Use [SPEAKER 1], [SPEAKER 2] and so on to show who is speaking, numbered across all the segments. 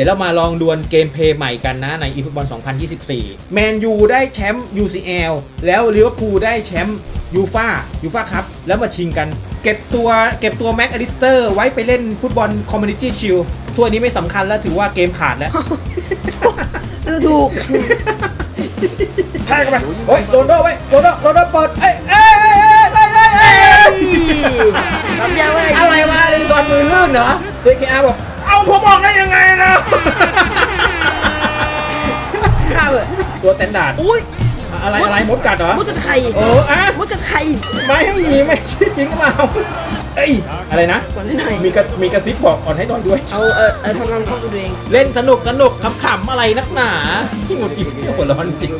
[SPEAKER 1] ดี๋ยวเรามาลองดวลเกมเพลย์ใหม่กันนะใน eFootball 2024 แมนยูได้แชมป์ UCL แล้วลิเวอร์พูลได้แชมป์ยูฟายูฟาครับ แล้วมาชิงกัน เก็บตัวเก็บตัวแม็กอลิสเตอร์ไว้ไปเล่นฟุตบอลคอมมูนิตี้ชิลทั่วนี้ไม่สำคัญแล้วถือว่าเกมขาดแล้ว
[SPEAKER 2] เออถูก
[SPEAKER 1] ใช่กันไปโอ้ยโรนลโดไว้โรนลโดโรนลโดเปิดเอ้ยเอ้ยเอ้ยเอ้ยเอ้ยเอ้ยเอ้ย
[SPEAKER 2] ทำยังไง
[SPEAKER 1] อะไรวะเลนซอนมือลื่นเหรอเดคอาบอก เอาผมออกได้ยังไงนะ
[SPEAKER 2] ข้าวเลย
[SPEAKER 1] ตัวสแตนดาร์ด
[SPEAKER 2] อุ้ย
[SPEAKER 1] อะไรอะไรมดกัดเหรอ
[SPEAKER 2] มดกัดไข่
[SPEAKER 1] โอ้อะ
[SPEAKER 2] มดกัดไข่
[SPEAKER 1] ไม่ไม่ชื่อจริงหรือเปล่าเอ้ยอะไรนะ
[SPEAKER 2] ก่อนให้หน่อย
[SPEAKER 1] มีกระมีกระซิบบอกอ่อนให้หน่อยด้วย
[SPEAKER 2] เอาเออเออทำงานเข้าตัวเอง
[SPEAKER 1] เล่นสนุกสนุกขำๆอะไรนักหนาที่หงุดหงิดที่หัวร้อนจริง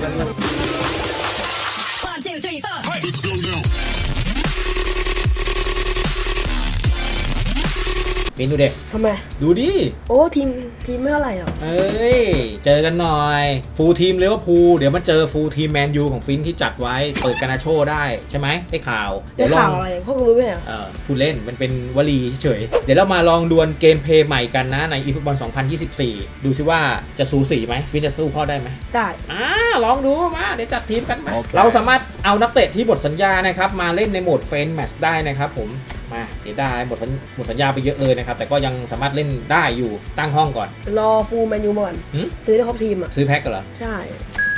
[SPEAKER 1] มนูเด็ก
[SPEAKER 2] ทำไม
[SPEAKER 1] ดูดิ
[SPEAKER 2] โอ้ทีมทีมไม่เท่าไหร่หรอก
[SPEAKER 1] เอ้ย เจอกันหน่อย ฟูลทีมเลเวอร์พูลเดี๋ยวมาเจอฟูลทีมแมนยูของฟินที่จัดไว้ เปิดการนาโชได้ใช่ไหมได้ข่าว
[SPEAKER 2] ได้
[SPEAKER 1] ลอ
[SPEAKER 2] ข่าว
[SPEAKER 1] ง
[SPEAKER 2] อะไรพวกกูรู้ไหมอะ
[SPEAKER 1] เอ่อผู้เล่นมันเป็นวลีเฉยๆเดี๋ยวเรามาลองดวลเกมเพลย์ใหม่กันนะใน eFootball 2024 ดูซิว่าจะสูสีไหมฟินจะสู้พ่อได้ไหม
[SPEAKER 2] ได้
[SPEAKER 1] อ่าลองดูมาเดี๋ยวจัดทีมกันมาเราสามารถเอานักเตะที่หมดสัญญานะครับมาเล่นในโหมดเฟนแมตช์ได้นะครับผม มาเสียดายหมดสัญหมดสัญญาไปเยอะเลยนะครับ แต่ก็ยังสามารถเล่นได้อยู่ตั้งห้องก่อน
[SPEAKER 2] รอฟูลแมนยูมาก่อน
[SPEAKER 1] หืม
[SPEAKER 2] ซื้อได้ครบทีมอะ
[SPEAKER 1] ซื้อแพ็คกันเหรอ
[SPEAKER 2] ใช่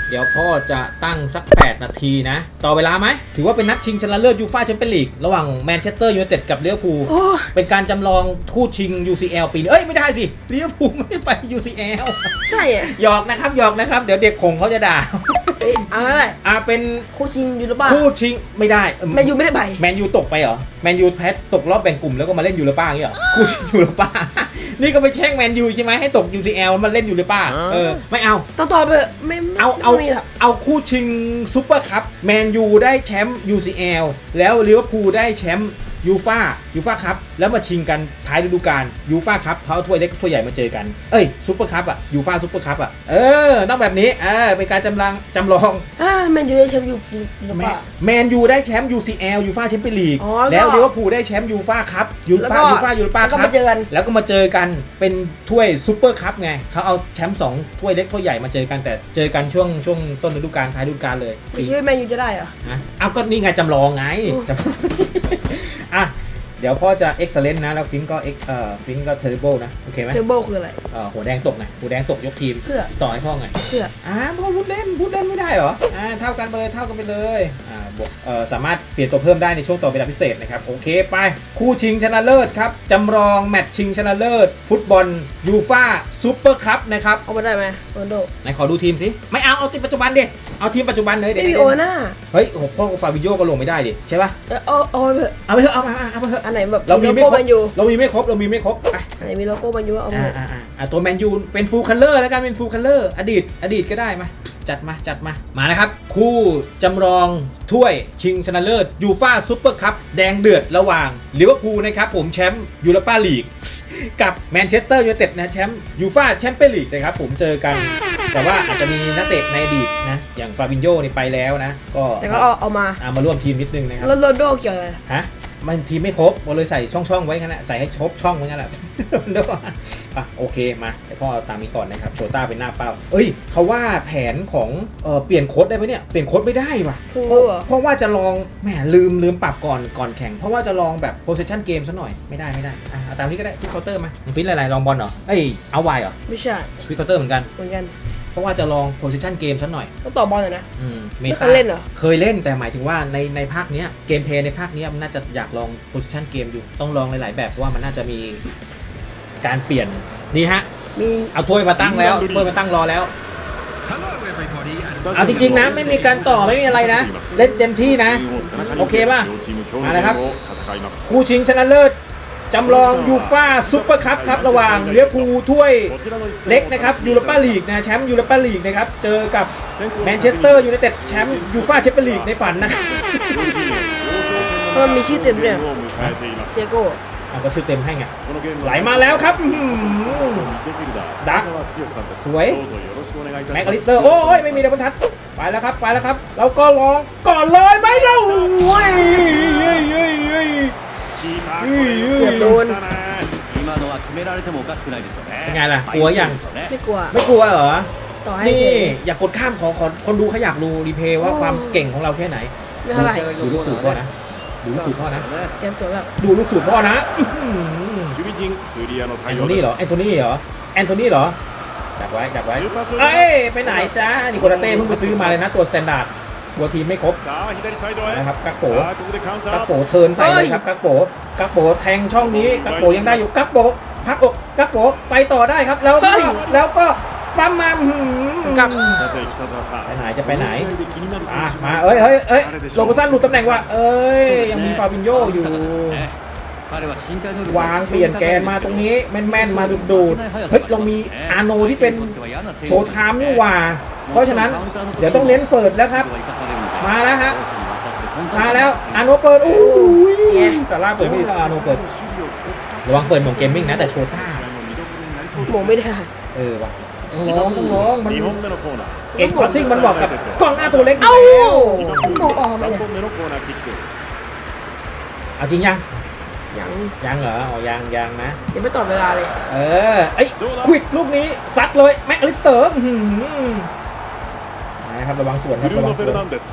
[SPEAKER 1] เดี๋ยวพ่อจะตั้งสัก 8 นาทีนะ ต่อเวลาไหม ถือว่าเป็นนัดชิงชนะเลิศยูฟ่าแชมเปี้ยนลีก ระหว่างแมนเชสเตอร์ยูไนเต็ดกับลิเวอร์พูล
[SPEAKER 2] โอ้
[SPEAKER 1] เป็นการจำลองคู่ชิง UCL ปีนี้เอ้ย ไม่ได้สิลิเวอร์พูลไม่ได้ไป UCL
[SPEAKER 2] ใช่อะ
[SPEAKER 1] หยอกนะครับหยอกนะครับ เดี๋ยวเด็กคงเขาจะด่า
[SPEAKER 2] เอ้ ยเอาอะไร
[SPEAKER 1] อ่าเป็น
[SPEAKER 2] คู่จริงอยู่หรือเปล่า
[SPEAKER 1] คู่ชิงไม่ได้เอิ่
[SPEAKER 2] แมนยูไม่ได้ไป
[SPEAKER 1] แมนยูตกไปเหรอแมนยูแพ้ตกรอบแบ่งกลุ่มแล้วก็มาเล่นยูโรป้าอย่างเงี้ยเหรอคู่ชิงยูโรป้านี่ก็ไปแช่งแมนยูใช่ไหมให้ตก UCL มาเล่นยูโรป้าเออไม่เอา
[SPEAKER 2] ต่อต่อไปเถอะไม่ไม่
[SPEAKER 1] เอาเอา
[SPEAKER 2] ไม่มีหรอก
[SPEAKER 1] เอาคู่ชิงซุปเปอร์คัพแมนยูได้แชมป์ UCL แล้วลิเวอร์พูลได้แชมป์ ยูฟายูฟาคัพแล้วมาชิงกันท้ายฤดูกาลยูฟาคัพเขาเอาถ้วยเล็กถ้วยใหญ่มาเจอกัน เอ้ยซุปเปอร์คัพอะยูฟาซุปเปอร์คัพอะเออต้องแบบนี้เออเป็นการจำลังจำลอง
[SPEAKER 2] อ่าแมนยูได้แชมป์ยูหรือ
[SPEAKER 1] แม
[SPEAKER 2] เปล่า
[SPEAKER 1] แมนยูได้แชมป์ UCL ยูฟาแชมเปี้ยนลีก
[SPEAKER 2] อ๋อ
[SPEAKER 1] แล้ว
[SPEAKER 2] ก็
[SPEAKER 1] ลิเวอร์พูลได้แชมป์ยูฟาคัพยู
[SPEAKER 2] แล้ว
[SPEAKER 1] ฟา
[SPEAKER 2] ก็
[SPEAKER 1] ยูฟายูโรป้า
[SPEAKER 2] แล้วก็
[SPEAKER 1] คัพ
[SPEAKER 2] มาเจอกัน
[SPEAKER 1] แล้วก็มาเจอกันเป็นถ้วยซุปเปอร์คัพไงเขาเอาแชมป์สองถ้วยเล็กถ้วยใหญ่มาเจอกันแต่เจอกันช่วงช่วงต้นฤดูกาลท้ายฤดูกาลเลย
[SPEAKER 2] ไม่คิดว่าแมนยูจะได้เหรอ
[SPEAKER 1] นะเอาก็นี่ไงจำลองไง
[SPEAKER 2] โอ้
[SPEAKER 1] จำอะ เดี๋ยวพ่อจะ excellent นะ แล้วฟินก็ ex เอ่อฟินก็ terrible นะ โอเคไหม
[SPEAKER 2] เทเบิลคืออะไร
[SPEAKER 1] เอ่อหัวแดงตกไงหัวแดงตกยกทีม
[SPEAKER 2] เพื่อ
[SPEAKER 1] ต่อให้พ่อไง
[SPEAKER 2] เพื่อ
[SPEAKER 1] อ่าพ่อพูดเล่นพูดเล่นไม่ได้เหรอ อ่า เท่ากันไปเลย เท่ากันไปเลย อ่าบวกเอ่อ สามารถเปลี่ยนตัวเพิ่มได้ในช่วงต่อเวลาพิเศษนะครับโอเคไป คู่ชิงชนะเลิศครับจำลองแมตช์ชิงชนะเลิศ ฟุตบอลยูฟาซูเปอร์คัพนะครับ
[SPEAKER 2] เอามาได้ไหมโรนลโด
[SPEAKER 1] ไหนขอดูทีมสิ ไม่เอาเอาทีมปัจจุบันดิเอาทีมปัจจุบันเลย
[SPEAKER 2] ไม่
[SPEAKER 1] เดี๋ยว
[SPEAKER 2] มีโอน่า
[SPEAKER 1] เฮ้ยโอ้โหพ่อฟาบิโยก็ลงไม่ได้ดิใช่ป่ะ
[SPEAKER 2] เออเอาเอาไปเถอะ
[SPEAKER 1] เอาไปเถอะเอามาเอาไปเถอะ
[SPEAKER 2] อันไหนแบบ
[SPEAKER 1] เรามี
[SPEAKER 2] โล
[SPEAKER 1] ไม่
[SPEAKER 2] โก้
[SPEAKER 1] คร
[SPEAKER 2] แม
[SPEAKER 1] บ
[SPEAKER 2] นยู
[SPEAKER 1] เรามีไม่ครบเรามีไม่ครบไป
[SPEAKER 2] อันไหนมีโลโก้แมนยูเอาไป
[SPEAKER 1] อ่า
[SPEAKER 2] เถอะ
[SPEAKER 1] อ่าอ่าอ่าตัวแมนยูเป็นฟูลคัลเลอร์แล้วกันเป็นฟูลคัลเลอร์อดีตอดีตก็ได้มาจัดมาจัดมา มานะครับ คู่จำลองถ้วยชิงชนะเลิศยูฟาซูเปอร์คัพแดงเดือดระหว่างลิเวอร์พูลนะครับผมแชมป์ยูโรปาลีก กับแมนเชสเตอร์ยูไนเต็ดนะแชมป์ยูฟาแชมเปี้ยนลีกนะครับผมเจอกัน แต่ว่าอาจจะมีนักเตะในอดีตนะ อย่างฟาบินโยนี่ไปแล้วนะ ก็
[SPEAKER 2] แต่ก็เอาเอามา
[SPEAKER 1] เอามาร่วมทีมนิดนึงนะครับ
[SPEAKER 2] แล้วโรนลโดเกี่ยวอะไร
[SPEAKER 1] ฮะ มันทีมไม่ครบก็เลยใส่ช่องช่องๆไว้งั้นแหละใส่ให้ครบช่องไว้งั้นแหละเดี๋ยวก่อนอะโอเคมาเดี๋ยวพ่อเอาตามนี้ก่อนนะครับโชต้าเป็นหน้าเป้า เอ้ยเขาว่าแผนของเออเปลี่ยนโค้ดได้ไหมเนี่ยเปลี่ยนโค้ดไม่ได้ว่ะ
[SPEAKER 2] เพิ่ง
[SPEAKER 1] เพ
[SPEAKER 2] รู้
[SPEAKER 1] ราะ
[SPEAKER 2] เหรอ
[SPEAKER 1] เพราะว่าจะลองแหมลืมลืมปรับก่อนก่อนแข่งเพราะว่าจะลองแบบ possession game ซะหน่อยไม่ได้ไม่ได้อะเอาตามนี้ก็ได้ทุกเคาน์เตอร์มามึงฟิตอะไรๆลองบอลเหรอเอ้ยเอาไวเหรอ
[SPEAKER 2] ไม่ใช่
[SPEAKER 1] ฟิตเคาน์เตอร์เหมือนกัน
[SPEAKER 2] เหมือนกัน
[SPEAKER 1] เพราะว่าจะลอง possession game ซะหน่อย
[SPEAKER 2] ก็ต่อบอลหน่อยนะ
[SPEAKER 1] อืม
[SPEAKER 2] ไม่เคยเล่นเหรอ
[SPEAKER 1] เคยเล่นแต่หมายถึงว่าในในภาคเนี้ยเกมเพลย์ในภาคเนี้ยมันน่าจะอยากลอง position เกมอยู่ต้องลองหลาย ๆ แบบเพราะว่ามันน่าจะมีการเปลี่ยนนี่ฮะ
[SPEAKER 2] มี
[SPEAKER 1] เอาถ้วยมาตั้งแล้วถ้วยมาตั้งรอแล้ว
[SPEAKER 3] Hello, everybody.
[SPEAKER 1] เอาจริงๆนะไม่มีการต่อไม่มีอะไรนะ เล่นเต็มที่นะ โอเคป่ะ มาเลยครับ คู่ชิงชนะเลิศ จำลองยูฟาซุปเปอร์คัพครับระหว่างเลี้ยวภูลถ้วยเล็กนะครับยูโรปาลีกนะแชมป์ยูโรปาลีกนะครับเจอกับแมนเชสเตอร์ยูไนเต็ดแชมป์ยูฟาแชมเปี้ยนลีกในฝันนะ
[SPEAKER 2] เพราะมันมีชื่อเต็มด้วยเจโก้
[SPEAKER 1] เอาก็ชื่อเต็มให้ไงไหลมาแล้วครับอื้อหือดักสวยแม็กอลิสเตอร์โอ้ยไม่มีเดบนทัดไปแล้วครับไปแล้วครับเราก็ลองก่อนเลยไหมเราโอ้ย เกื
[SPEAKER 2] อบโดน
[SPEAKER 1] เป็นไงล่ะกลัวยัง
[SPEAKER 2] ไม่กลัว
[SPEAKER 1] ไม่กลัวเหรอ
[SPEAKER 2] ต่อให้
[SPEAKER 1] นี่อย่ากดข้ามขอขคนดูเขาอยากดูรีเพย์ว่าความเก่งของเราแค่ไหนดูลูกสูบพ่อนะดูลูกสูบพ่อนะ
[SPEAKER 2] เกมสวยแบบ
[SPEAKER 1] ดูลูกสูบพ่อนะอื้อหือแอนโทนี่เหรอแอนโทนี่เหรอแอนโทนี่เหรอดักไว้ดักไว้เอ้ยไปไหนจ้านี่โกนาเต้เพิ่งไปซื้อมาเลยนะตัวสแตนดาร์ด ตัวทีมไม่ครบนะครับกักโปกักโปเทินใส่เลยครับกักโปกักโปแทงช่องนี้กักโปยังได้อยู่กักโปพักอกกักโปไปต่อได้ครับ แล้ว
[SPEAKER 2] สิ
[SPEAKER 1] แล้วก็ปั๊มมา
[SPEAKER 2] กับ
[SPEAKER 1] ไปไหนจะไปไหนมาเอ้ยเฮ้ยเอ้ยโลบุซันหลุดตำแหน่งว่ะเอ้ยยังมีฟาบินโยอยู่ วางเปลี่ยนแกนมาตรงนี้แม่นๆมาดูดูดเฮ้ยเรามีอาโนที่เป็นโชว์ไทมนี่ว่า เพราะฉะนั้นเดี๋ยวต้องเน้นเปิดแล้วครับ มาแล้วฮะมาแล้วอาโนเปิดอู้ยสาร่าเปิดไม่ดีเท่อาโนเปิดระวังเปิดหองเกมมิ่งนะแต่โชว์ท่า
[SPEAKER 2] มองไม่ได้
[SPEAKER 1] เออว่ะต้องร้องต้องร้องมันเอ็ดคอซิ่งมันบอกกับกล้องหน้าตัวเล็ก
[SPEAKER 2] เอ้าโอ้โหเอา
[SPEAKER 1] จริงยัง
[SPEAKER 2] ยัง
[SPEAKER 1] ยังเหรออ๋อยังยังนะ
[SPEAKER 2] ยังไม่ต่อเวลาเลย
[SPEAKER 1] เออไอ้ยควิดลูกนี้ซัดเลยแม็กอลิสเตอร์อื้อหือนะครับระวังส่วนค
[SPEAKER 3] ブ
[SPEAKER 1] รับ
[SPEAKER 3] ル
[SPEAKER 1] ระ
[SPEAKER 3] ー
[SPEAKER 1] วั
[SPEAKER 3] ノ
[SPEAKER 1] ง
[SPEAKER 3] ・フ
[SPEAKER 1] ส่
[SPEAKER 3] ェ
[SPEAKER 1] วน
[SPEAKER 3] ルナンデス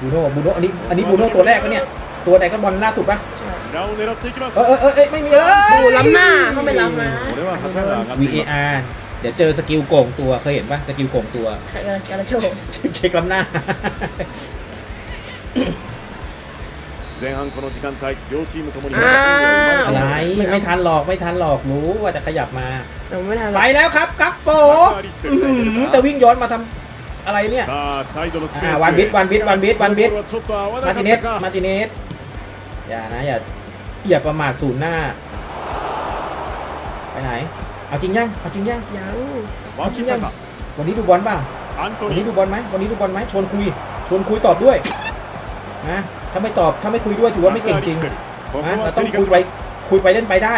[SPEAKER 1] บูโน่บูโน่อันนี้อันนี้บูโน่ตัวแรกปะเนี่ย ตัวไหนก็บอลล่าสุดปะ
[SPEAKER 2] ใช่
[SPEAKER 3] 裏を狙っていきます
[SPEAKER 1] เออเออเออเอ้ยไม่มีเลย
[SPEAKER 2] โอ้โหล้ำหน้าเข้าไปล้ำนะ
[SPEAKER 3] これは旗が上がっています
[SPEAKER 1] VAR เดี๋ยวเจอสกิลโกงตัวเคยเห็นปะสกิลโกงตัว
[SPEAKER 2] ใครกันการะโชว์
[SPEAKER 1] เช็คล้ำหน้า
[SPEAKER 3] 前半この時間帯両チームともに
[SPEAKER 2] อ่า
[SPEAKER 1] อะไรไม่ทันหรอกไม่ทันหรอกรู้ว่าจะขยับมา
[SPEAKER 2] เราไม่ทันหร
[SPEAKER 1] ไป
[SPEAKER 2] อก
[SPEAKER 1] แล้วครับกัปโปอื้อหือแต่วิ่งย้อนมาทำอะไรเนี่ย
[SPEAKER 3] さあサイドのスペース
[SPEAKER 1] あーワンビットワンビットワンビットワンビット
[SPEAKER 3] しかしこのボールはちょっと合わな
[SPEAKER 1] มา
[SPEAKER 3] か
[SPEAKER 1] ติ
[SPEAKER 3] っ
[SPEAKER 1] เนส
[SPEAKER 3] たか
[SPEAKER 1] มาติเนสอย่านะอย่าอย่าประมาทศูนย์หน้า ไปไหน เอาจริงยังเอาจริงยัง
[SPEAKER 2] ยัง
[SPEAKER 3] 脇坂
[SPEAKER 1] วันนี้ดูบอลป่ะ
[SPEAKER 3] アント
[SPEAKER 1] วัน
[SPEAKER 3] ニ
[SPEAKER 1] นี้
[SPEAKER 3] ー
[SPEAKER 1] ดูบอลไหมวันนี้ดูบอลไหมชวนคุย ชวนคุยตอบด้วยนะ ถ้าไม่ตอบถ้าไม่คุยด้วยถือว่าไม่เก่งจริงนะเราต้องคุยไปคุยไปเล่นไปได้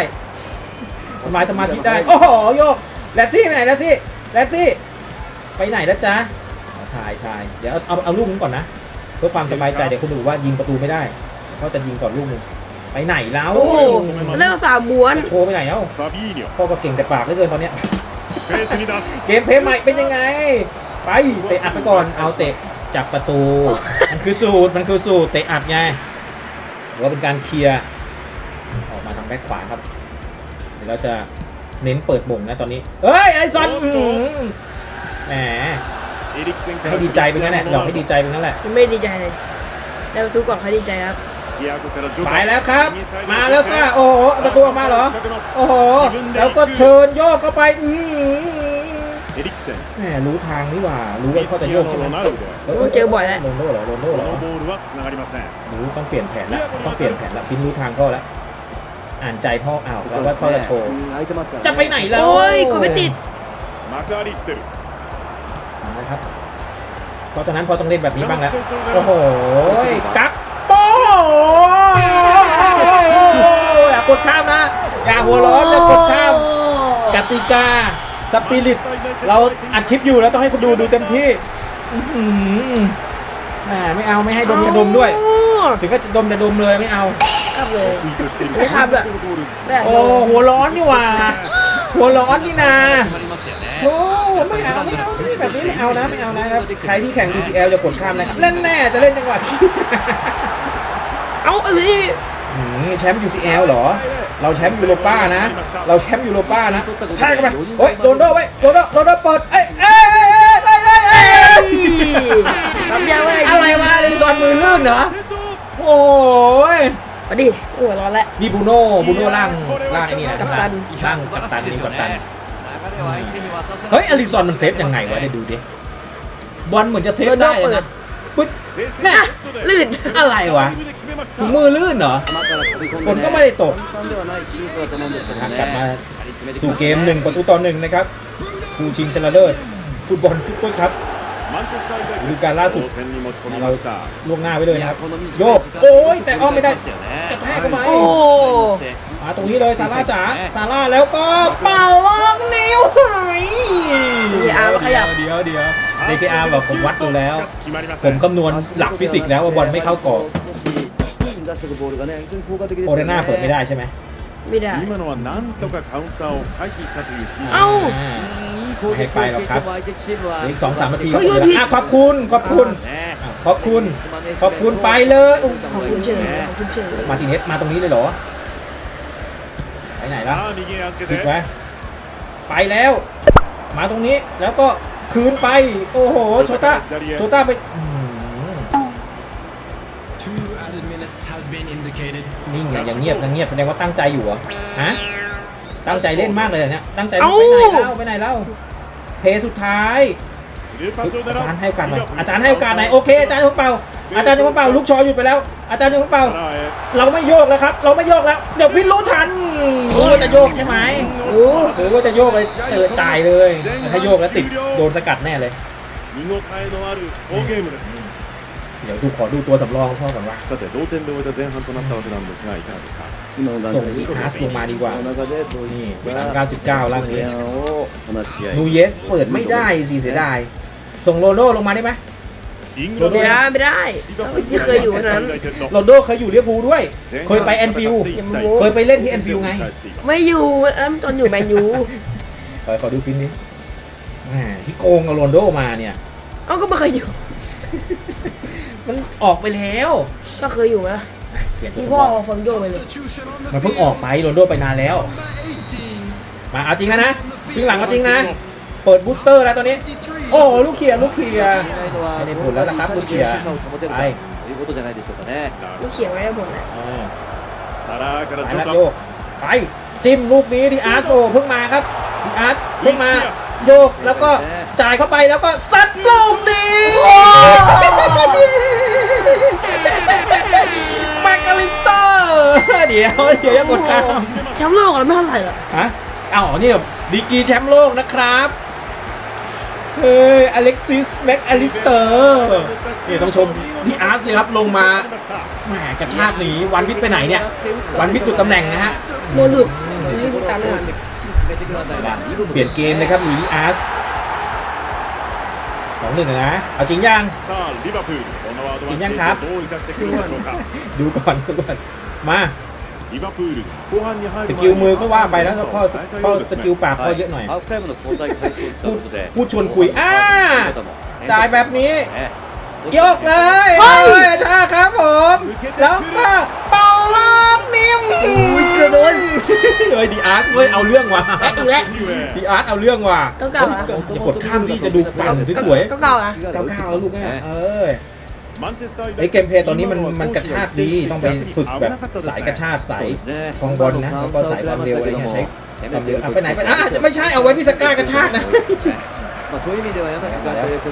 [SPEAKER 1] ทำายสมาธิได้ โอ้โหโยกแลซี่ไปไหนแลซี่แลซี่ไปไหนแล้วจ๊ะถ่ายถ่ายเดี๋ยวเอาเอาลูกมึงก่อนนะ เพื่อความสบายใจเดี๋ยวคุณดูว่ายิงประตูไม่ได้เขาจะยิงก่อนลูกมึงไปไหนแล้ว
[SPEAKER 2] เล่อสามบ้วน
[SPEAKER 1] โชว์ไปไหนเอ้าพ่อก็เก่งแต่ปากเหลือเกินตอนเนี้ยเกมเพย์ใหม่เป็นยังไง ไปไปอัดไปก่อนเอาเตะ จากประตู มันคือสูตร มันคือสูตรเตะอัดไงหรือว่าเป็นการเคลียร์ออกมาทางแบ็คขวาครับ เดี๋ยวเราจะเน้นเปิดบ่งนะตอนนี้ เอ้ยไอซอนแหมให้ดีใจเป็งั้นแหละหลอกให้ดีใจเป็งั้นแหละ
[SPEAKER 2] ไม่ดีใจเลยแล้ประตูก่อนเขาดีใจครับ
[SPEAKER 1] ไปแล้วครับ มาแล้วจ้าโอ้โหประตูออกมาเหรอ โอ้โห แล้วก็เทินโยกเข้าไป อืม
[SPEAKER 3] エリクセン
[SPEAKER 1] แหมรู้ทางนี่หว่า รู้ว่า
[SPEAKER 3] クリ
[SPEAKER 1] เขา
[SPEAKER 3] ス
[SPEAKER 1] จะ
[SPEAKER 3] ティ
[SPEAKER 1] โย
[SPEAKER 3] ア
[SPEAKER 1] ก
[SPEAKER 3] ー
[SPEAKER 1] ใช่ไหม
[SPEAKER 3] ノ・ロナウド
[SPEAKER 2] เจอบ่อยแล้ว
[SPEAKER 1] โรนลโดเหรอโรนลโด
[SPEAKER 3] こ
[SPEAKER 1] เหรอ
[SPEAKER 3] のボールは繋がりません
[SPEAKER 1] รู้ต้องเปลี่ยนแผนแล้วต้องเปลี่ยนแผนแล้วฟินรู้ทางพ่อแล้ว อ่านใจพ่ออ้าวแล้วก็พ่อจะโชว์
[SPEAKER 4] 空いてますからね
[SPEAKER 1] จะไปไหนแล้ว
[SPEAKER 2] โอ้ยกดไม่ติด
[SPEAKER 3] マクアリステル
[SPEAKER 1] มาแล้วครับ เพราะฉะนั้นพ่อต้องเล่นแบบนี้บ้างแล้ว
[SPEAKER 3] ラステソル
[SPEAKER 1] โอ้โหกักโป้อย่ากดข้ามนะ อย่าหัวร้อนอย่ากดข้าม กติกา สปิริต เราอัดคลิปอยู่แล้วต้องให้คนดูดูเต็มที่แหมไม่เอาไม่ให้ดมยาดมด้วย ถึงก็จะดมยาดมเลยไม่เอา
[SPEAKER 2] ครับเลยครับ
[SPEAKER 1] โอ้หัวร้อนนี่ว่า หัวร้อนนี่นาโอ้ไม่เอาไม่เอาแบบนี้ไม่เอานะไม่เอานะครับใครที่แข่ง BCL จะกดข้ามนะครับเล่นแน่จะเล่นจังหวะ
[SPEAKER 2] เอาอะ
[SPEAKER 1] ไรแชมป์ UCL เหรอ เราแชมป์ยูโรป้านะ เราแชมป์ยูโรป้านะแทงกันไปเฮ้ยโดนโดไว้โดนโดโดนโดเปิดเอ้ยเอ้ยเอ้ยเอ้ยเอ้ยเอ้ย
[SPEAKER 2] ทำยังไง
[SPEAKER 1] อะไรวอลิซอนมือลื่นเหรอโอ้ย
[SPEAKER 2] มาดิโอ้ยร้อนแล้ว
[SPEAKER 1] นี่บูโน่บูโน่ล่างล่างไอ้นี่นะ
[SPEAKER 2] กัปตัน
[SPEAKER 1] ล่างกัปตันนี่กัปตันเฮ้ยอลิซอนมันเซฟยังไงวะเนี่ยดูดิบอลเหมือนจะเซฟได้ยนะปึ๊ดน่ะ
[SPEAKER 2] ลื่น
[SPEAKER 1] อะไรวะ ถุงมือลื่นเหรอฝนก็ไม่ได้ตกกลับมาสู่เกมหนึ่งประตูต่อหนึ่งนะครับคู่ชิงชนะเลิศฟุตบอลฟุตบอลค
[SPEAKER 3] รั
[SPEAKER 1] บดูการล่าสุดเราล่วงหน้าไว้เลยนะครับโยกโอ้ยแต่อ้อมไม่ได้กระแทกเข้ามา
[SPEAKER 2] โอ้
[SPEAKER 1] มาตรงนี้เลยซาร่าจ๋าซาร่าแล้วก็เป่าลอกเลี้ยวเฮ้ย
[SPEAKER 2] อาร์มาขยับ
[SPEAKER 1] เดี๋ยวเดี๋ยวเดคอาร์บอกผมวัดดูแล้ว ผมคำนวณหลักฟิสิกส์แล้วว่าบอลไม่เข้ากรอบ
[SPEAKER 4] 出してくボールがね非常に効果的です
[SPEAKER 1] โอ
[SPEAKER 4] よ
[SPEAKER 1] เด
[SPEAKER 4] ね
[SPEAKER 1] น่าเปิดไม่ได้ใช่ไหม
[SPEAKER 2] ไม่ได้
[SPEAKER 3] 今のはなんとかカウンターを回避したというシーン
[SPEAKER 2] เอ้า
[SPEAKER 4] いい攻撃をしていても相手チームは
[SPEAKER 1] เหลืออีกสองสามนาที
[SPEAKER 2] เฮ้
[SPEAKER 1] ก็
[SPEAKER 2] ย
[SPEAKER 1] หมด
[SPEAKER 2] โยนผิด
[SPEAKER 1] แล้วอ่ะขอบคุณขอบคุณ
[SPEAKER 4] ね
[SPEAKER 1] อ่ะขอบคุณ ขอบคุณไปเลยอุ๊ย
[SPEAKER 2] ขอบคุณเฉยขอบคุณเฉย
[SPEAKER 1] มาร์ติเนสมาตรงนี้เลยเหรอไปไหนแล้ว
[SPEAKER 3] さあ右へ預け
[SPEAKER 1] ผิด
[SPEAKER 3] て
[SPEAKER 1] ไหมไปแล้ว มาตรงนี้แล้วก็คืนไป โอ้โหโชต้าโชต้าไปอื้อ
[SPEAKER 5] ม
[SPEAKER 1] นิ่งอย่างเงียบย่งเงียบแสดงว่าตั้งใจอยู่เหรอฮะตั้งใจเล่นมากเลยเนี่ยตั้งใจไปไหนเล่าไปไหนเล่าเพสุดท้ายอาจารย์ให้โอกาสหน่อยอาจารย์ให้โอกาสหน่อยโอเคอาจารย์ของเป่าอาจารย์ของเป่าลูกชอหยุดไปแล้ว อาจารย์ของเป่าเราไม่โยกแล้วครับ เราไม่โยกแล้ว เดี๋ยวฟินรู้ทันรู้ว่าจะโยกใช่ไหม
[SPEAKER 2] รู้
[SPEAKER 1] หรือว่าจะโยกเลยเจอจ่ายเลยถ้าโยกแล้วติดโดนสกัดแน่เลย เดี๋ยวดูขอดูตัวสำรองพ่อก่อนว่า
[SPEAKER 3] さて同点で終えた前半となったわけなんですがいかがですか
[SPEAKER 4] 今の段
[SPEAKER 1] ส่ง
[SPEAKER 4] 階
[SPEAKER 1] อีอาร์สลงมาดีกว่า
[SPEAKER 4] その中でどう
[SPEAKER 1] นี่
[SPEAKER 4] いっ
[SPEAKER 1] หลัง
[SPEAKER 4] た
[SPEAKER 1] 99ล่าง
[SPEAKER 4] 前
[SPEAKER 1] นี้
[SPEAKER 4] 半をこなし合い
[SPEAKER 1] นูเยสเปิดไม่ได้สิเสียดาย ส่งโรนลโดลงมาได้ไหม
[SPEAKER 3] イングランド
[SPEAKER 2] ไม่ได้ไม่ได้ที่เคยอยู่วันนั้น
[SPEAKER 1] โรนลโดเคยอยู่เลียพูลด้วย เคยไปแอนฟิลด์เคยไปเล่นที่แอนฟิลด์ไง
[SPEAKER 2] ไม่อยู่เอ้มตอนอยู่แมนยู
[SPEAKER 1] ขอขอดูฟินนี้แหมที่โกงกับโรนลโดมาเนี่ย
[SPEAKER 2] เอ้าก็ไม่เคยอยู่
[SPEAKER 1] มันออกไปแล้ว
[SPEAKER 2] ก็เคยอยู่ไหมล่ะ
[SPEAKER 1] เปลี่ยนตัว
[SPEAKER 2] ที่
[SPEAKER 1] สำ
[SPEAKER 2] พ่
[SPEAKER 1] ร
[SPEAKER 2] อ
[SPEAKER 1] อง
[SPEAKER 2] ฟอนโดไปเลย
[SPEAKER 5] Substitution on the
[SPEAKER 1] มันเพิ่ง
[SPEAKER 5] field.
[SPEAKER 1] ออกไปโรนลโดไปนานแล้ว
[SPEAKER 5] Number
[SPEAKER 1] มาเอาจริงแล้วนะจริงหลังเอาจริงนะ เปิดบูสเตอร์แล้วตอนนี้ โอ้ลูกเขียลูกเขีย
[SPEAKER 4] 足りないのは
[SPEAKER 1] ไม่ได้ผลแล้วล่ะครับลูกเขีย
[SPEAKER 4] いかに精神を保てるか
[SPEAKER 1] はい
[SPEAKER 4] ということじゃないでしょうかね。
[SPEAKER 2] ไม่เขียนไว้ได้หมดแหละ
[SPEAKER 1] เออ
[SPEAKER 3] サラーから
[SPEAKER 1] ไป
[SPEAKER 3] ジョ
[SPEAKER 1] แล้ว
[SPEAKER 3] タ
[SPEAKER 1] โยกไปจิ้มลูกนี้ดีอาร์ตโอเพิ่งมาครับดีอาร์ตเพิ่งมา โยกแล้วก็จ่ายเข้าไปแล้วก็ซัดลูกนี้มาการิสเตอร์เดี๋ยวเดี๋ยวยังกดข้าม
[SPEAKER 2] แชมป์โลกอะไรไม่เท่าไหร่หรอก
[SPEAKER 1] ฮะเอ้านี่ดีกีแชมป์โลกนะครับเฮ้ยอเล็กซิสแม็กอลิสเตอร์นี่ต้องชมดีอาร์สเลยครับลงมาแหมกระชากหนีวันวิทไปไหนเนี่ย วันวิทหลุดตำแหน่งนะฮะ
[SPEAKER 2] โมลุ
[SPEAKER 4] ก
[SPEAKER 2] นี่ตำ
[SPEAKER 4] แห
[SPEAKER 2] น่
[SPEAKER 4] ง
[SPEAKER 1] เปลี่ยนเกมนะครับลุยส์อาร์สสองหนึ่งนะเอาจริงยัง
[SPEAKER 3] จริงยังครับ
[SPEAKER 1] ดูก่อนก่อนมาสกิลมือก็ว่าไปแล้วก็
[SPEAKER 3] ก็
[SPEAKER 1] สกิลปาก
[SPEAKER 4] ก็
[SPEAKER 1] เยอะหน่อยพูดชวนคุยอ้าจ่ายแบบนี้ ยกเลยใช้ครับผม แล้วก็ปอ ลาบนิ่ม
[SPEAKER 2] อ้ยเกือโดน
[SPEAKER 1] เฮ้ยดีอาร์ตเว้ยเอาเรื่องว่ะ
[SPEAKER 2] แอ๊ะดูแลว
[SPEAKER 1] ดีอาร์ตเอาเรื่องว่ะ
[SPEAKER 2] เก้าเก้าเอฮ้ย
[SPEAKER 1] อย่ากดข้ามที่จะดูปั่นสวย
[SPEAKER 2] ก็เก่านะ
[SPEAKER 1] เก้าเก้าแล้วลูกเนี่ยเออ
[SPEAKER 3] ไอ้
[SPEAKER 1] ไอ
[SPEAKER 3] ย
[SPEAKER 1] เกมเพลย์ตอนนี้มันมันกระชากดีต้องไปฝึกแบบสายกระชากสายคองบอลนะแล้วก็สายความเร็วอะไรเงี้ยใช้ความเร็วไปไหนไปอะจะไม่ใช่เอาไว้ที่สก้ากระชากนะ
[SPEAKER 4] มาสวยมีเดียวอะแล้ว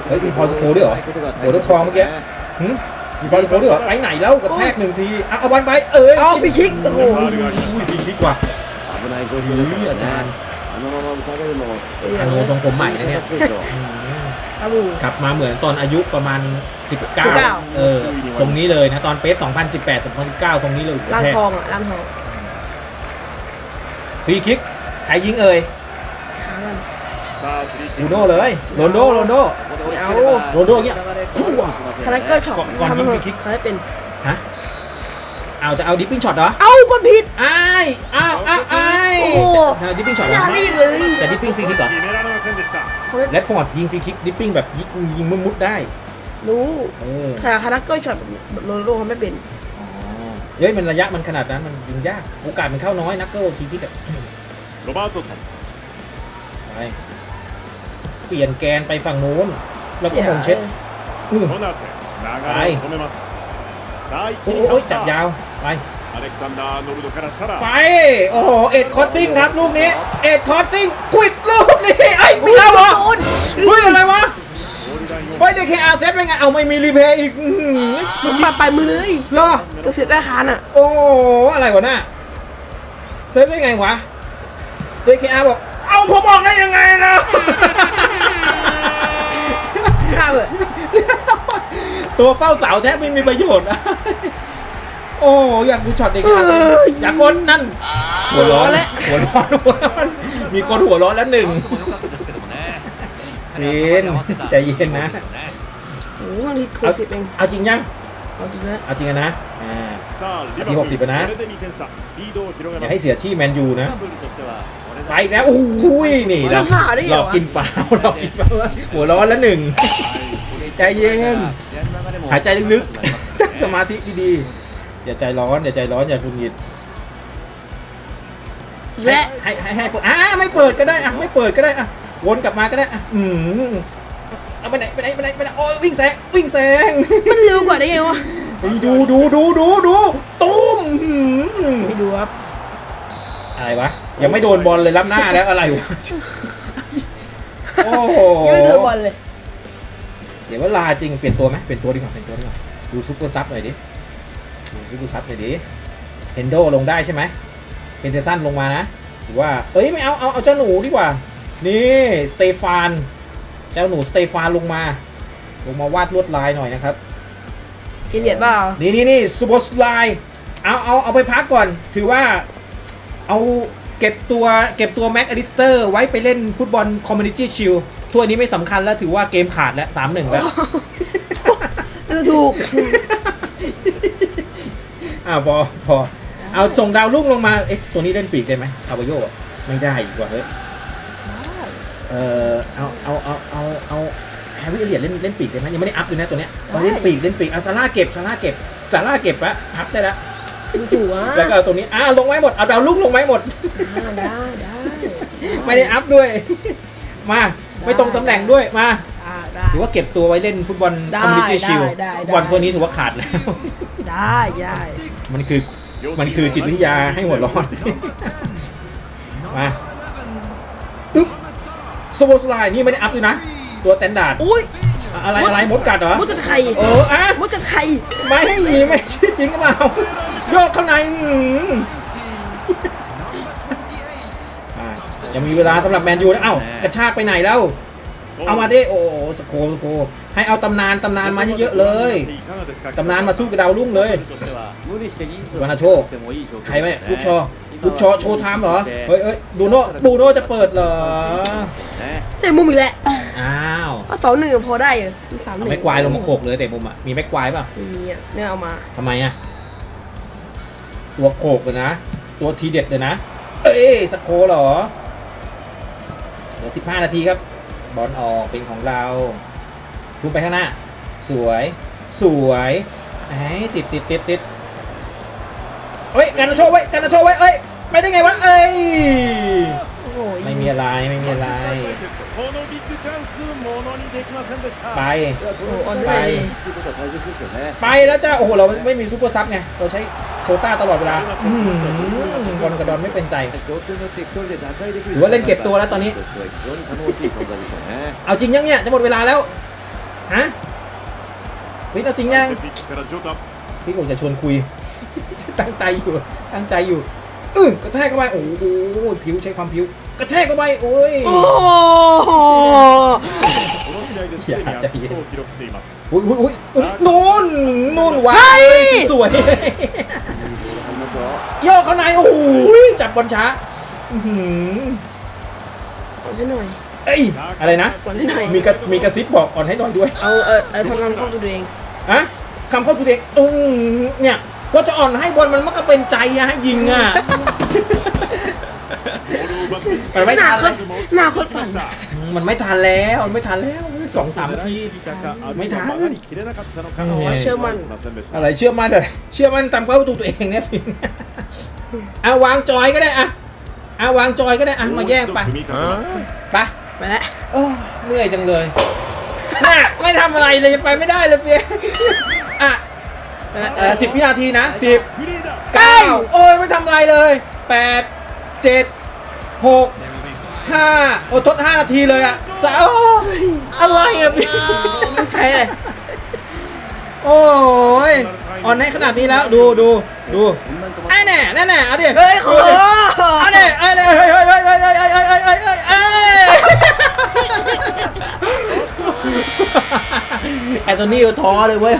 [SPEAKER 1] เฮ้ยมีพอสโคด้วยเหรอโหลูกคองเมื่อกี้หืม สีบอลโกด้วยเหรอไปไหนแล้วกับแพกหนึ่งทีอะเอาบอลไปเอ้ย
[SPEAKER 2] เอาฟรีคิกโอ้โห
[SPEAKER 1] อุ้ยฟรีคิกว่ะ
[SPEAKER 4] นี่
[SPEAKER 1] อาจารย์
[SPEAKER 4] ฮัลโห
[SPEAKER 1] ลทรงผมใหม่นะเนี่ยกลับมาเหมือนตอนอายุประมาณ 19 เออทรงนี้เลยนะ ตอนเป๊ป2018 2019 ทรงนี้เลย
[SPEAKER 2] ล่า
[SPEAKER 1] งท
[SPEAKER 2] องอะล่างทอง
[SPEAKER 1] ฟรีคิกใครยิงเอ่ยอูโนเลยโรนโดโรนโด
[SPEAKER 4] โรน
[SPEAKER 1] โดเงี้ย
[SPEAKER 4] 流れ変わるかもしれません
[SPEAKER 2] คาแรคเตอร์ช็อต
[SPEAKER 1] ก่อนก่อนยิงฟรีคิก
[SPEAKER 2] เขาให้เป็น
[SPEAKER 1] ฮะ เอาจะเอาดิปปิ้งช็อตเหรอ
[SPEAKER 2] เอ้ากดผิด
[SPEAKER 1] อ้ายอ้าวอ้าวอ้าย
[SPEAKER 2] โอ้โห
[SPEAKER 1] จะดิปปิ้งช็อต
[SPEAKER 2] ไม่
[SPEAKER 1] เหรอ
[SPEAKER 2] น่ารีบเลย
[SPEAKER 1] แต่ดิปปิ้งฟรีคิกเหรอ
[SPEAKER 3] 決められませんでした
[SPEAKER 2] เขาไม่
[SPEAKER 1] แรดฟอร์ดยิงฟรีคิกดิปปิ้งแบบยิงยิงมุดๆได้
[SPEAKER 2] รู้
[SPEAKER 1] เออ
[SPEAKER 2] แต่คาแรคเตอร์ช็อตแบบโรนลโดเขาไม่เป็น
[SPEAKER 1] อ๋อเฮ้ยมันระยะมันขนาดนั้นมันยิงยาก โอกาสมันเข้าน้อยนักเกิลฟรีคิกอะ
[SPEAKER 3] ロバートソン
[SPEAKER 1] ไปเปลี่ยนแกนไปฝั่งนู้น แล้วก็มงเช็ดอื้อ
[SPEAKER 3] コ อื้อโไป
[SPEAKER 1] อ้โหจับยาว ไป ไป โอ้เอ็ดคอสติ้งครับลูกนี้ เอ็ดคอสติ้งควิดลูกนี้ไอ้ยมีแล้วเหรอเฮ้ยอะไรวะ
[SPEAKER 3] ไป
[SPEAKER 1] เดคอาร์เซตเป็นไง เอาไม่มีรีเพย์อีกอื้ผ
[SPEAKER 2] มปาไปมือเลย
[SPEAKER 1] รอ
[SPEAKER 2] จะเสียใจคานอะ
[SPEAKER 1] โอ้อะไรวะน่ะเซฟได้ไงวะเดคอาร์บอก เอาผมออกได้ยังไงนะ
[SPEAKER 2] ข้าเลย
[SPEAKER 1] ตัวเฝ้าเสาแทบไม่มีประโยชน์ โอ้ยอยากดูช็อตเด็ก
[SPEAKER 2] อ
[SPEAKER 1] ยากกดนั่น หัวร้อนแล้วหัวร้อนหัวร้อนมีคนหัวร้อนแล้วหนึ่งเย็นใจเย็นนะ
[SPEAKER 2] โอ้นี่
[SPEAKER 1] ห
[SPEAKER 2] สิบเอง
[SPEAKER 1] เอาจริงยัง
[SPEAKER 2] เอาจริงนะ
[SPEAKER 1] เอาจริงนะอ่า
[SPEAKER 3] ที่หกสิบนะ
[SPEAKER 1] อย่าให้เสียชี่แมนยูนะไปแล้วโอ้ยนี่เรา
[SPEAKER 2] ห
[SPEAKER 1] ลอกกินฟ้าหลอกกินฟ้าหัวร้อนแล้วหนึ่งใจเย็น หายใจลึกๆตั้งสมาธิดีๆ อย่าใจร้อน อย่าใจร้อน อย่าหงุดหงิด
[SPEAKER 2] และ
[SPEAKER 1] ให้ให้ให้เปิดอะไม่เปิดก็ได้อะไม่เปิดก็ได้อะวนกลับมาก็ได้อะอืมเอาไปไหนไปไหนไปไหนไปไหนโอ้ยวิ่งแซงวิ่งแซง
[SPEAKER 2] มันเร็วกว่าได้ไงวะ
[SPEAKER 1] เฮ้ยดูดูดูดูดูตุ้มหืม
[SPEAKER 2] ไม่ดูครับ
[SPEAKER 1] อะไรวะยังไม่โดนบอลเลยล้ำหน้าแล้วอะไรวะโอ้โห
[SPEAKER 2] ยังไม่ดูบอลเลย
[SPEAKER 1] เดี๋ยวเวลาจริงเปลี่ยนตัวไหมเปลี่ยนตัวดีกว่าเปลี่ยนตัวดีกว่าดูซุปเปอร์ซับหน่อยดิดูซุปเปอร์ซับหน่อยดิเฮนโดลงได้ใช่ไหมเฮนเดอร์สันลงมานะหรือว่าเอ้ยไม่เอาเอาเอาเจ้าหนูดีกว่า นี่สเตฟานเจ้าหนูสเตฟานลงมา ลงมาวาดลวดลายหน่อยนะครับ
[SPEAKER 2] เอเลียดเปล่า
[SPEAKER 1] นี่นี่นี่ซูโบสไลเอาเอาเอาไปพักก่อน ถือว่าเอาเก็บตัวเก็บตัวแม็กอลิสเตอร์ไว้ไปเล่นฟุตบอลคอมมูนิตี้ชิล ทัวร์นี้ไม่สำคัญแล้วถือว่าเกมขาดแล้วสามหนึ่งแล้ว
[SPEAKER 2] ดูถูก
[SPEAKER 1] อ่าพอพอเอาส่งดาวรุ่งลงมา เอ๊ะตัวนี้เล่นปีกได้ไหมคาบาโยอะไม่ได้อีกว่าเฮ้ยเออเอาเอาเอาเอาเอาแฮร์รี่เอเลียดเล่นเล่นปีกได้ไหมยังไม่ได้อัพเลยนะตัวเนี้ยเอาเล่นปีกเล่นปีกเอาซาร่าเก็บซาร่าเก็บซาร่าเก็บละพับได้แล้ว
[SPEAKER 2] ดูถูกอะ
[SPEAKER 1] แล้วก็เอาตัวนี้อ่าลงไว้หมดเอาดาวรุ่งลงไว้หมด
[SPEAKER 2] อ่าได้ได้
[SPEAKER 1] ไม่ได้อัพด้วย มา ไม่ตรงตำแหน่งด้วยมา
[SPEAKER 2] อ่าได้
[SPEAKER 1] ถือว่าเก็บตัวไว้เล่นฟุตบอล
[SPEAKER 2] ได้
[SPEAKER 1] คอมมูนิตี้ชิล
[SPEAKER 2] ได้ได้
[SPEAKER 1] ฟุตบอลตัวนี้ถือว่าขาดแล้ว
[SPEAKER 2] ได้ได้
[SPEAKER 1] มันคือมันคือจิตวิทยาให้หัวร้อน มาอึ๊บสโบสไลน์นี่ไม่ได้อัพด้วยนะ ตัวแตนดาร์ด
[SPEAKER 2] อุ้ย
[SPEAKER 1] อะไรอะไรมดกัดเหรอ
[SPEAKER 2] มดกัดไข่
[SPEAKER 1] เอออะ
[SPEAKER 2] มดกัดไข่
[SPEAKER 1] ไม่ไม่ชื่อจริงก็เปล่าโยกเข้าในอืมอ่ ยังมีเวลาสำหรับแมนยูนะเอ้ากระชากไปไหนแล้ว เอามาได้โอ้สโคสโคให้เอาตำนานตำนานมาเยอะๆเลย ตำนานมาสู้กับดาวรุ่งเลย
[SPEAKER 4] วานาโช
[SPEAKER 1] ใครไหมลูกชอลูกชอโชว์ไทม์เหรอ เฮ้ยเดูโน่ดูโน่จะเปิดเหรอ
[SPEAKER 2] เต่มุมอีกแล้ว
[SPEAKER 1] อ้าว
[SPEAKER 2] สองหนึ่งพอได้สามหนึ่ง
[SPEAKER 1] ไม่ควายลงมาโขกเลยแต่มุมอะ มีไม่ควายป่ะ
[SPEAKER 2] ไม่มีอะไม่เอามา
[SPEAKER 1] ทำไมอะ ตัวโขกเลยนะ ตัวทีเด็ดเลยนะ เอ้ยสโคเหรอ เหลือ 15 นาทีครับ บอลออกเป็นของเราดูไปข้างหน้า สวย สวยไอ้ติดติดติดติดเฮ้ยการโชคไว้การโชคไว้เอ้ยไปได้ไงวะเอ้ยไม่มีอะไรไม่มีอะไรไป
[SPEAKER 4] ไป
[SPEAKER 1] ไปแล้วจ้าโอ้โหเราไม่มีซูเปอร์ซับไงเราใช้ โซต้าตลอดเวลาอืมบอลกระดอนไม่เป็นใจ
[SPEAKER 4] ห
[SPEAKER 1] รือว่าเล่นเก็บตัวแล้วตอนนี้ เอาจริงยังเนี่ยจะหมดเวลาแล้วฮะฟิตเอาจริงยังฟิตบอกจะชวนคุย ตั้งใจอยู่ ตั้งใจอยู่อกระแทกเข้าไปโอ้โหผิวใช้ความผิว กระแทกเข้าไปโอ้ย
[SPEAKER 2] อห
[SPEAKER 3] อย่าใจเย็น
[SPEAKER 1] อุ้ยอ้ยอ้ยนุ่นนุ่นว้าสวย โยกเข้าในโอ้โหจับบอลช้าอือหือ
[SPEAKER 2] ขอให้หน่อย
[SPEAKER 1] เอ้ยอะไรนะ
[SPEAKER 2] อ่อนให้หน่อย
[SPEAKER 1] มีกระมีกระซิบบอกอ่อนให้หน่อยด้วย
[SPEAKER 2] เอาเออทำงานเข้าตัวเอง
[SPEAKER 1] อะคำเข้าตัวเองอื้อเนี่ยว่าจะอ่อนให้บอลมันมันก็เป็นใจอะให้ยิงอะ
[SPEAKER 2] หนาโคตรหนาโคตปั่น
[SPEAKER 1] มันไม่ทันแล้วมันไม่ทันแล้วสองสามนาทีไม่ทันเชื่
[SPEAKER 2] อมัน
[SPEAKER 1] อะไรเชื่อมันเลยเชื่อมันตามเป้าตูตัวเองเนี่ยฟินอะวางจอยก็ได้อะอะวางจอยก็ได้อะมาแย่งไปไป
[SPEAKER 2] ไปแล้ว
[SPEAKER 1] โอ้เหนื่อยจังเลยน่ไม่ทำอะไรเลยไปไม่ได้เลยเพียอะสิบวินาทีนะสิบเก้าโอ้ยไม่ทำอะไรเลยแปดเจ็ดหก ห้าโอ้ทดานาทีเลยอะสาวอะไรอะพี่ไม่
[SPEAKER 2] ใช่เลย
[SPEAKER 1] โอ้ยอ่อนในขนาดนี้แล้วดูดูดูไอ้แน่แน่แน่เอาดิ
[SPEAKER 2] เฮ้ยขอ
[SPEAKER 1] เอาดิเอาดิเฮ้ยเฮ้ยเฮ้ยเฮ้ยเฮ้ยเฮ้ยเฮ้ยเฮ้ยเฮ้ยแอนโทนี่ท้อเลยเว้ย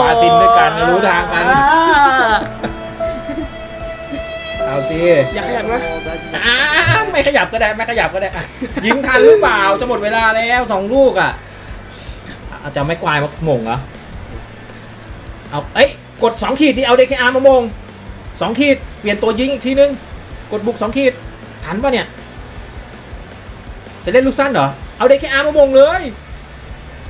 [SPEAKER 1] บาซินด้วยกันรู้ทางกัน เอาสิ
[SPEAKER 2] อย่าขยันนะ
[SPEAKER 1] อ่าไม่ขยับก็ได้ไม่ขยับก็ได้อะยิงทันหรือเปล่าจะหมดเวลาแล้วสองลูกอะอาจจะไม่กวายมางงเหรอเอาเอ้ยกด2ขีดที่เอา DKR มามง2ขีดเปลี่ยนตัวยิงอีกทีนึงกดบุก2ขีดทันปะเนี่ยจะเล่นลูกสั้นเหรอเอา DKR มามงเลย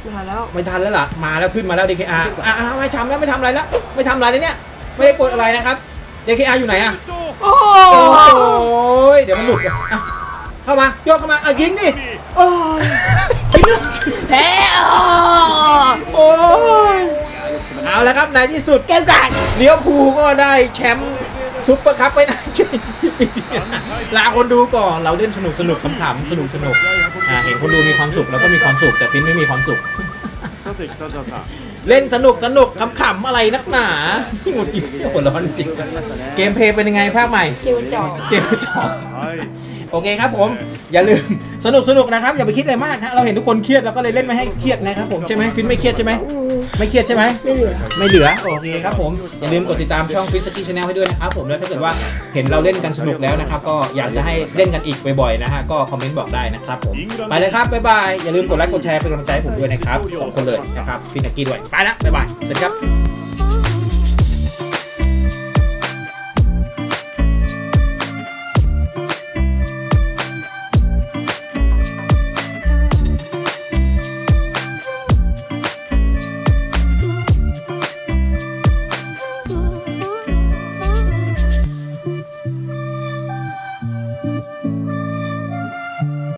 [SPEAKER 2] ไม่ทันแล้ว
[SPEAKER 1] ไม่ทันแล้วล่ะมาแล้วขึ้นมาแล้ว DKR อะอะไม่ทำแล้วไม่ทำอะไรแล้วไม่ทำอะไรเลยเนี่ยไม่ได้กดอะไรนะครับ DKR อยู่ไหนอะ
[SPEAKER 2] โอ้
[SPEAKER 1] ยเดี๋ยวมันหลุดอะเข้ามาโยกเข้ามาอะยิงดิโอ้ยยิงดิ
[SPEAKER 2] แพ้โอ้
[SPEAKER 1] โอ้ยเอาแล้วครับในที่สุด
[SPEAKER 2] เกมกัน
[SPEAKER 1] เลี้ยวภูลก็ได้แชมป์ซุปเปอร์คัพไปนะลาคนดูก่อนเราเล่นสนุกสนุกขำๆสนุกสนุกเห็นคนดูมีความสุขเราก็มีความสุขแต่ฟินไม่มีความสุข เล่นสนุกสนุกขำๆอะไรนักหนานี่หงุดหงิดหัวร้อนจริงเกมเพย์เป็นยังไงภาคใหม่
[SPEAKER 2] เกมจอก
[SPEAKER 1] เกมจอก。 โอเคครับผม อย่าลืมสนุกสนุกนะครับ อย่าไปคิดอะไรมากฮะเราเห็นทุกคนเครียดเราก็เลยเล่นไม่ให้เครียดนะครับผมใช่ไหมฟินไม่เครียดใช่ไห
[SPEAKER 2] ม
[SPEAKER 1] ไม่เครียดใช่ไหม
[SPEAKER 2] ไม่เหลือ
[SPEAKER 1] ไม่เหลือโอเคครับผมอย่าลืมกดติดตามช่องฟิสกี้ชาแนลให้ด้วยนะครับผมแล้วถ้าเกิดว่าเห็นเราเล่นกันสนุกแล้วนะครับก็อยากจะให้เล่นกันอีกบ่อยๆนะฮะก็คอมเมนต์บอกได้นะครับผมไปเลยครับบ๊ายบายอย่าลืมกดไลค์กดแชร์เป็นกำลังใจให้ผมด้วยนะครับสองคนเลยนะครับฟินนักกี้ด้วยไปละบ๊ายบายสวัสดีครับ